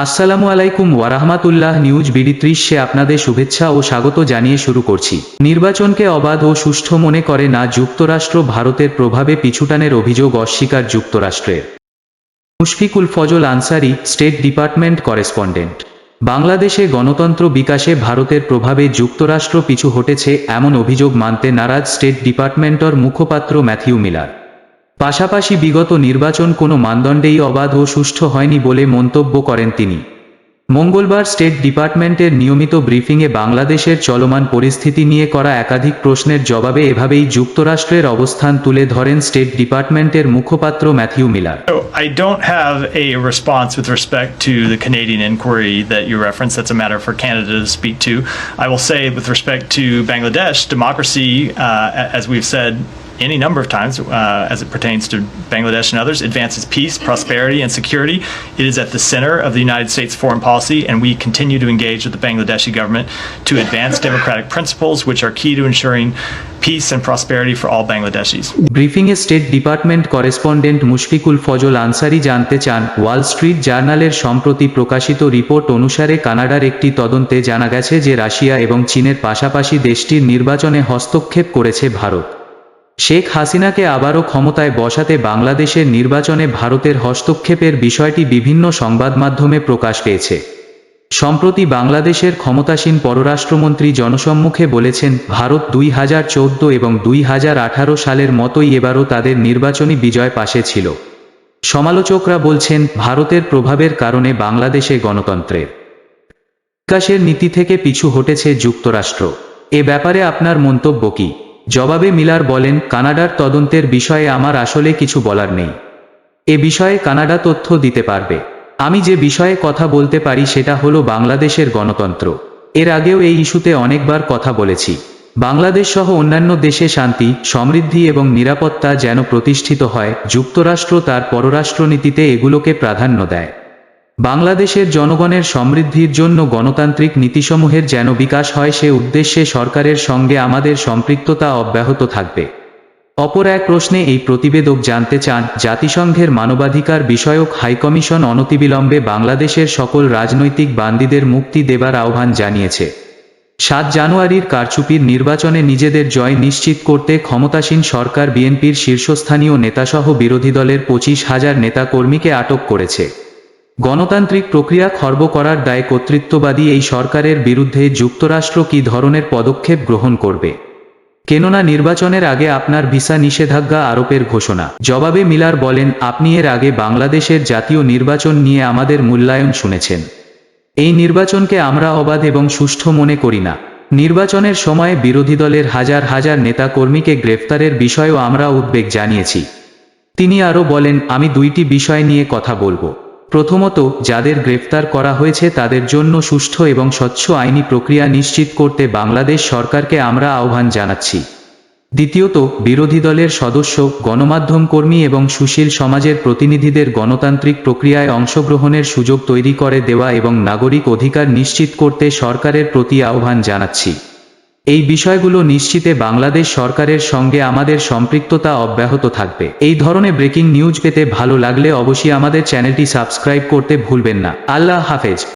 আসসালামু আলাইকুম ওয়ারাহমাতুল্লাহ news BD ত্রিশে আপনাদের শুভেচ্ছা ও স্বাগত জানিয়ে শুরু করছি। নির্বাচনকে অবাধ ও সুষ্ঠু মনে করে না যুক্তরাষ্ট্র ভারতের প্রভাবে পিছুটানের অভিযোগ অস্বীকার যুক্তরাষ্ট্রের। Mushfiqul Fazal Ansari, state department correspondent. বাংলাদেশে গণতন্ত্র বিকাশে ভারতের প্রভাবে যুক্তরাষ্ট্র পিছু হটেছে এমন অভিযোগ মানতে নারাজ স্টেট ডিপার্টমেন্টর মুখপাত্র ম্যাথিউ মিলার। পাশাপাশি বিগত নির্বাচন কোনো মানদণ্ডেই অবাধ ও সুষ্ঠু হয়নি বলে মন্তব্য করেন তিনি। মঙ্গলবার স্টেট ডিপার্টমেন্টের নিয়মিত ব্রিফিংয়ে বাংলাদেশের চলমান পরিস্থিতি নিয়ে করা একাধিক প্রশ্নের জবাবে এভাবেই যুক্তরাষ্ট্রের অবস্থান তুলে ধরেন স্টেট ডিপার্টমেন্টের মুখপাত্র Matthew Miller. I don't have a response with respect to the Canadian you reference that's a matter for to I will say respect to Bangladesh democracy as we have any number of times, uh, as it pertains to Bangladesh and others, advances peace, prosperity, and security. It is at the center of the United States foreign policy, and we continue to engage with the Bangladeshi government to advance democratic principles, which are key to ensuring peace and prosperity for all Bangladeshis. ব্রিফিংয়ে state department correspondent Mushfiqul Fazal Ansari জানতে চান Wall Street জার্নালের সম্প্রতি প্রকাশিত report অনুসারে কানাডার একটি তদন্তে জানা গেছে যে রাশিয়া এবং চীনের পাশাপাশি দেশটির নির্বাচনে হস্তক্ষেপ করেছে ভারত শেখ হাসিনাকে আবারও ক্ষমতায় বসাতে বাংলাদেশের নির্বাচনে ভারতের হস্তক্ষেপের বিষয়টি বিভিন্ন সংবাদ মাধ্যমে প্রকাশ পেয়েছে। সম্প্রতি বাংলাদেশের ক্ষমতাসীন পররাষ্ট্রমন্ত্রী জনসম্মুখে বলেছেন, ভারত দুই হাজার চৌদ্দ এবং দুই হাজার আঠারো সালের মতোই এবারও তাদের নির্বাচনী বিজয় পাশে ছিল। সমালোচকরা বলছেন, ভারতের প্রভাবের কারণে বাংলাদেশে গণতন্ত্রের বিকাশের নীতি থেকে পিছু হটেছে যুক্তরাষ্ট্র। এ ব্যাপারে আপনার মন্তব্য কি? জবাবে মিলার বলেন, কানাডার তদন্তের বিষয়ে আমার আসলে কিছু বলার নেই। এ বিষয়ে কানাডা তথ্য দিতে পারবে। আমি যে বিষয়ে কথা বলতে পারি সেটা হলো বাংলাদেশের গণতন্ত্র। এর আগেও এই ইস্যুতে অনেকবার কথা বলেছি। বাংলাদেশ সহ অন্যান্য দেশে শান্তি, সমৃদ্ধি এবং নিরাপত্তা যেন প্রতিষ্ঠিত হয়, যুক্তরাষ্ট্র তার পররাষ্ট্রনীতিতে এগুলোকে প্রাধান্য দেয়। বাংলাদেশের জনগণের সমৃদ্ধির জন্য গণতান্ত্রিক নীতিসমূহের যেন বিকাশ হয়, সে উদ্দেশ্যে সরকারের সঙ্গে আমাদের সম্পৃক্ততা অব্যাহত থাকবে। অপর এক প্রশ্নে এই প্রতিবেদক জানতে চান, জাতিসংঘের মানবাধিকার বিষয়ক হাইকমিশন অনতিবিলম্বে বাংলাদেশের সকল রাজনৈতিক বান্দীদের মুক্তি দেবার আহ্বান জানিয়েছে। সাত জানুয়ারির কারচুপির নির্বাচনে নিজেদের জয় নিশ্চিত করতে ক্ষমতাসীন সরকার বিএনপির শীর্ষস্থানীয় নেতাসহ বিরোধী দলের পঁচিশ হাজার নেতাকর্মীকে আটক করেছে। গণতান্ত্রিক প্রক্রিয়া খর্ব করার দায়ে কর্তৃত্ববাদী এই সরকারের বিরুদ্ধে যুক্তরাষ্ট্র কী ধরনের পদক্ষেপ গ্রহণ করবে? কেননা নির্বাচনের আগে আপনার ভিসা নিষেধাজ্ঞা আরোপের ঘোষণা। জবাবে মিলার বলেন, আপনি এর আগে বাংলাদেশের জাতীয় নির্বাচন নিয়ে আমাদের মূল্যায়ন শুনেছেন। এই নির্বাচনকে আমরা অবাধ এবং সুষ্ঠু মনে করি না। নির্বাচনের সময় বিরোধী দলের হাজার হাজার নেতাকর্মীকে গ্রেফতারের বিষয়েও আমরা উদ্বেগ জানিয়েছি। তিনি আরও বলেন, আমি দুইটি বিষয় নিয়ে কথা বলব। প্রথমত, যাদের গ্রেফতার করা হয়েছে তাদের জন্য সুষ্ঠু এবং স্বচ্ছ আইনি প্রক্রিয়া নিশ্চিত করতে বাংলাদেশ সরকারকে আমরা আহ্বান জানাচ্ছি। দ্বিতীয়ত, বিরোধী দলের সদস্য, গণমাধ্যম কর্মী এবং সুশীল সমাজের প্রতিনিধিদের গণতান্ত্রিক প্রক্রিয়ায় অংশগ্রহণের সুযোগ তৈরি করে দেওয়া এবং নাগরিক অধিকার নিশ্চিত করতে সরকারের প্রতি আহ্বান জানাচ্ছি। এই বিষয়গুলো নিশ্চিতে বাংলাদেশ সরকারের সঙ্গে আমাদের সম্পৃক্ততা অব্যাহত থাকবে। এই ধরনের ব্রেকিং নিউজ পেতে ভালো লাগলে অবশ্যই আমাদের চ্যানেলটি সাবস্ক্রাইব করতে ভুলবেন না। আল্লাহ হাফেজ।